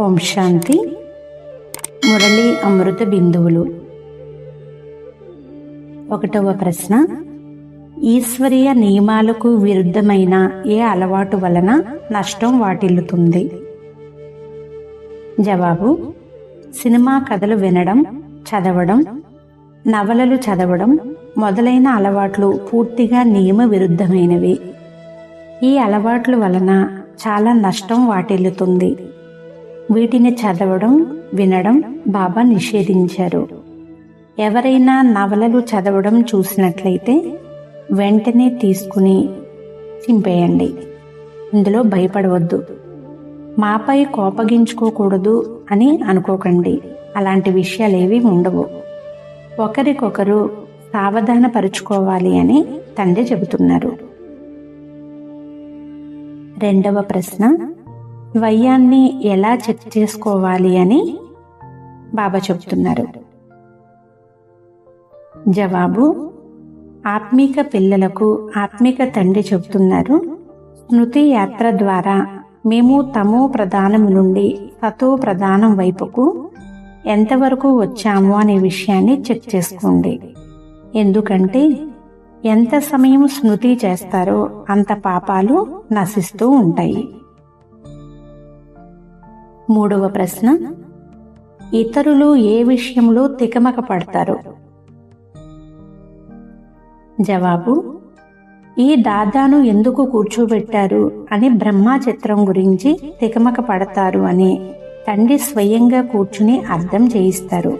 ఓం శాంతి. మురళి అమృత బిందువులు. ఒకటవ ప్రశ్న. ఈశ్వరీయ నియమాలకు విరుద్ధమైన ఏ అలవాటు వలన నష్టం వాటిల్లుతుంది? జవాబు. సినిమా కథలు వినడం చదవడం నవలలు చదవడం మొదలైన అలవాట్లు పూర్తిగా నియమ విరుద్ధమైనవి ఈ అలవాట్ల వలన చాలా నష్టం వాటిల్లుతుంది. వీటిని చదవడం వినడం బాబా నిషేధించారు. ఎవరైనా నవలలు చదవడం చూసినట్లయితే వెంటనే తీసుకుని చింపేయండి. ఇందులో భయపడవద్దు. మాపై కోపగించుకోకూడదు అని అనుకోకండి. అలాంటి విషయాలేవి ఉండవు. ఒకరికొకరు సావధానపరుచుకోవాలి అని తండ్రి చెబుతున్నారు. రెండవ ప్రశ్న వయ్యాన్ని ఎలా చెక్ చేసుకోవాలి అని బాబా చెబుతున్నారు జవాబు ఆత్మీక పిల్లలకు ఆత్మిక తండ్రి చెబుతున్నారు స్మృతి యాత్ర ద్వారా మేము తమో ప్రధానం నుండి తతో ప్రధానం వైపుకు ఎంతవరకు వచ్చాము అనే విషయాన్ని చెక్ చేసుకోండి. ఎందుకంటే ఎంత సమయం స్మృతి చేస్తారో అంత పాపాలు నశిస్తూ ఉంటాయి. మూడవ ప్రశ్న. ఇతరులు ఏ విషయంలో తికమక పడతారు జవాబు ఈ దాదాను ఎందుకు కూర్చోబెట్టారు అని బ్రహ్మా చిత్రం గురించి తికమక పడతారు అని తండ్రి స్వయంగా కూర్చుని అర్థం చేయిస్తారు.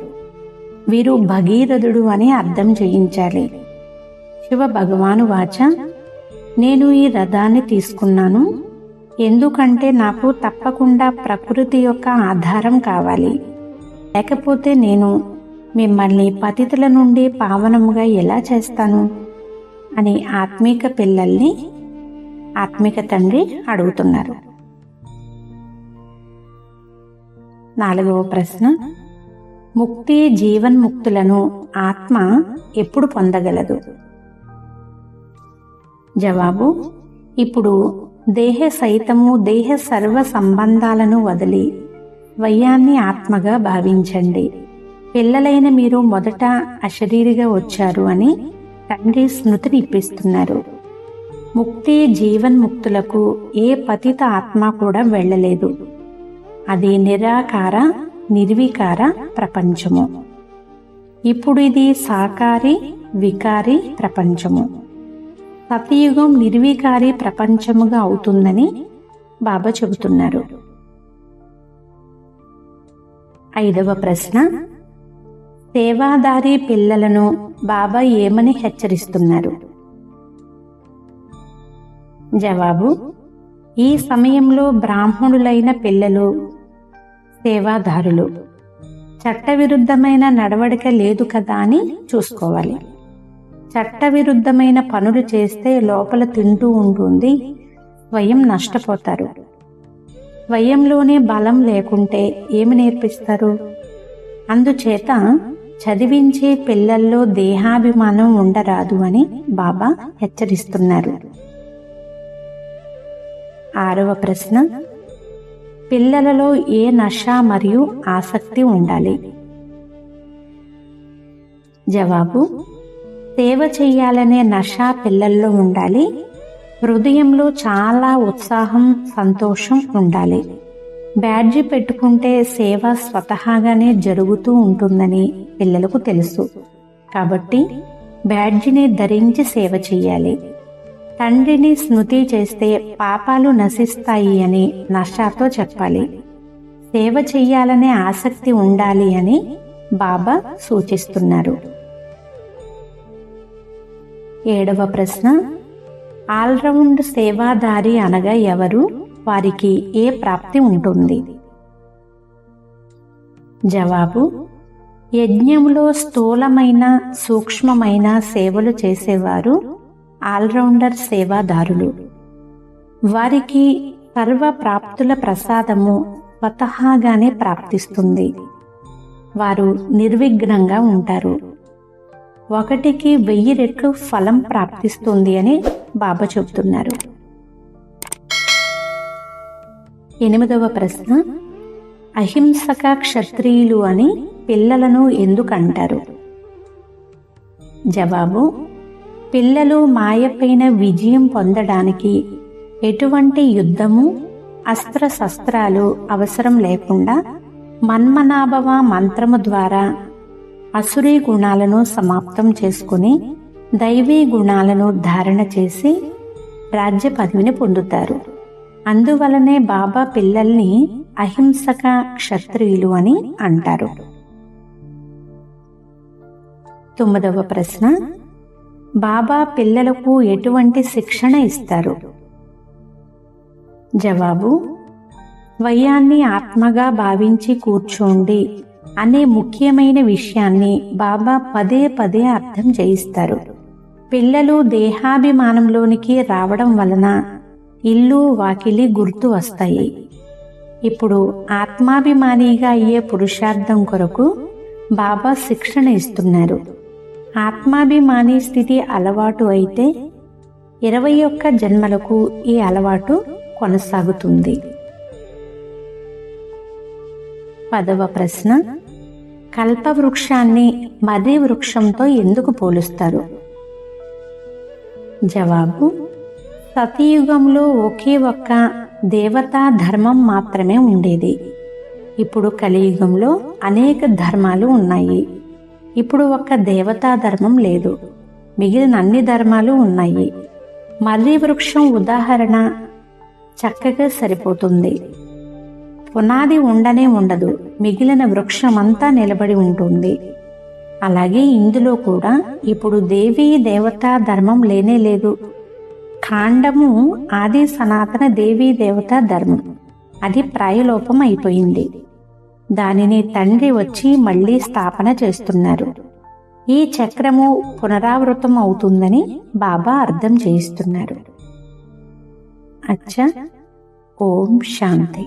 వీరు భగీరథుడు అని అర్థం చేయించాలి. శివ భగవాను వాచ నేను ఈ రథాన్ని తీసుకున్నాను ఎందుకంటే నాకు తప్పకుండా ప్రకృతి యొక్క ఆధారం కావాలి. లేకపోతే నేను మిమ్మల్ని పతితుల నుండి పావనముగా ఎలా చేస్తాను? అని ఆత్మీక పిల్లల్ని ఆత్మిక తండ్రి అడుగుతున్నారు. నాలుగవ ప్రశ్న. ముక్తి జీవన్ముక్తులను ఆత్మ ఎప్పుడు పొందగలదు? జవాబు ఇప్పుడు దేహ సైతము దేహ సర్వ సంబంధాలను వదిలి వయ్యాన్ని ఆత్మగా భావించండి. పిల్లలైన మీరు మొదట అశరీరిగా వచ్చారు అని తండ్రి స్మృతిని ఇప్పిస్తున్నారు. ముక్తి జీవన్ముక్తులకు ఏ పతిత ఆత్మ కూడా వెళ్ళలేదు. అది నిరాకార నిర్వికార ప్రపంచము. ఇప్పుడు ఇది సాకారి వికారి ప్రపంచము. సతయుగం నిర్వికారి ప్రపంచముగా అవుతుందని బాబా చెబుతున్నారు. ఐదవ ప్రశ్న సేవాదారి పిల్లలను బాబా ఏమని హెచ్చరిస్తున్నారు? జవాబు ఈ సమయంలో బ్రాహ్మణులైన పిల్లలు సేవాదారులు. చట్టవిరుద్ధమైన నడవడిక లేదు కదా అని చూసుకోవాలి. చట్టవిరుద్ధమైన పనులు చేస్తే లోపల తింటూ ఉంటుంది స్వయం నష్టపోతారు. స్వయంలోనే బలం లేకుంటే ఏమి నేర్పిస్తారు? అందుచేత చదివించే పిల్లల్లో దేహాభిమానం ఉండరాదు అని బాబా హెచ్చరిస్తున్నారు. ఆరవ ప్రశ్న. పిల్లలలో ఏ నష మరియు ఆసక్తి ఉండాలి? జవాబు సేవ చెయ్యాలనే నష పిల్లల్లో ఉండాలి. హృదయంలో చాలా ఉత్సాహం సంతోషం ఉండాలి. బ్యాడ్జి పెట్టుకుంటే సేవ స్వతహాగానే జరుగుతూ ఉంటుందని పిల్లలకు తెలుసు. కాబట్టి బ్యాడ్జిని ధరించి సేవ చెయ్యాలి తండ్రిని స్మృతి చేస్తే పాపాలు నశిస్తాయి అని నషాతో చెప్పాలి. సేవ చెయ్యాలనే ఆసక్తి ఉండాలి అని బాబా సూచిస్తున్నారు. ఏడవ ప్రశ్న. ఆల్రౌండ్ సేవాదారి అనగా ఎవరు? వారికి ఏ ప్రాప్తి ఉంటుంది? జవాబు యజ్ఞంలో స్థూలమైన సూక్ష్మమైన సేవలు చేసేవారు ఆల్రౌండర్ సేవాదారులు. వారికి సర్వ ప్రాప్తుల ప్రసాదము స్వతహాగానే ప్రాప్తిస్తుంది. వారు నిర్విఘ్నంగా ఉంటారు. ఒకటికి వెయ్యి రెట్లు ఫలం ప్రాప్తిస్తుంది అని బాబా చెబుతున్నారు. ఎనిమిదవ ప్రశ్న అహింసక క్షత్రియులు అని పిల్లలను ఎందుకంటారు జవాబు పిల్లలు మాయపైన విజయం పొందడానికి ఎటువంటి యుద్ధము అస్త్రశస్త్రాలు అవసరం లేకుండా మన్మనాభవ మంత్రము ద్వారా అసురీ గుణాలను సమాప్తం చేసుకుని దైవీ గుణాలను ధారణ చేసి రాజ్య పదవిని పొందుతారు. అందువలనే బాబా పిల్లల్ని అహింసక క్షత్రియులు అని అంటారు. తొమ్మిదవ ప్రశ్న. బాబా పిల్లలకు ఎటువంటి శిక్షణ ఇస్తారు? జవాబు. వయ్యాన్ని ఆత్మగా భావించి కూర్చోండి. అనే ముఖ్యమైన విషయాన్ని బాబా పదే పదే అర్థం చేయిస్తారు. పిల్లలు దేహాభిమానంలోనికి రావడం వలన ఇల్లు వాకిలి గుర్తు వస్తాయి. ఇప్పుడు ఆత్మాభిమానిగా అయ్యే పురుషార్థం కొరకు బాబా శిక్షణ ఇస్తున్నారు. ఆత్మాభిమాని స్థితి అలవాటు అయితే ఇరవై ఒక్క జన్మలకు ఈ అలవాటు కొనసాగుతుంది. పదవ ప్రశ్న. కల్పవృక్షాన్ని మర్రి వృక్షంతో ఎందుకు పోలుస్తారు? జవాబు సతయుగంలో ఒకే ఒక్క దేవతా ధర్మం మాత్రమే ఉండేది. ఇప్పుడు కలియుగంలో అనేక ధర్మాలు ఉన్నాయి. ఇప్పుడు ఒక్క దేవతా ధర్మం లేదు. మిగిలిన అన్ని ధర్మాలు ఉన్నాయి. మర్రి వృక్షం ఉదాహరణ చక్కగా సరిపోతుంది. పునాది ఉండనే ఉండదు. మిగిలిన వృక్షమంతా నిలబడి ఉంటుంది. అలాగే ఇందులో కూడా ఇప్పుడు దేవీ దేవతా ధర్మం లేనే లేదు. కాండము ఆది సనాతన దేవీ దేవతా ధర్మం. అది ప్రాయలోపం అయిపోయింది. దానిని తండ్రి వచ్చి మళ్ళీ స్థాపన చేస్తున్నారు. ఈ చక్రము పునరావృతం అవుతుందని బాబా అర్థం చేయిస్తున్నారు. అచ్చా. ఓం శాంతి.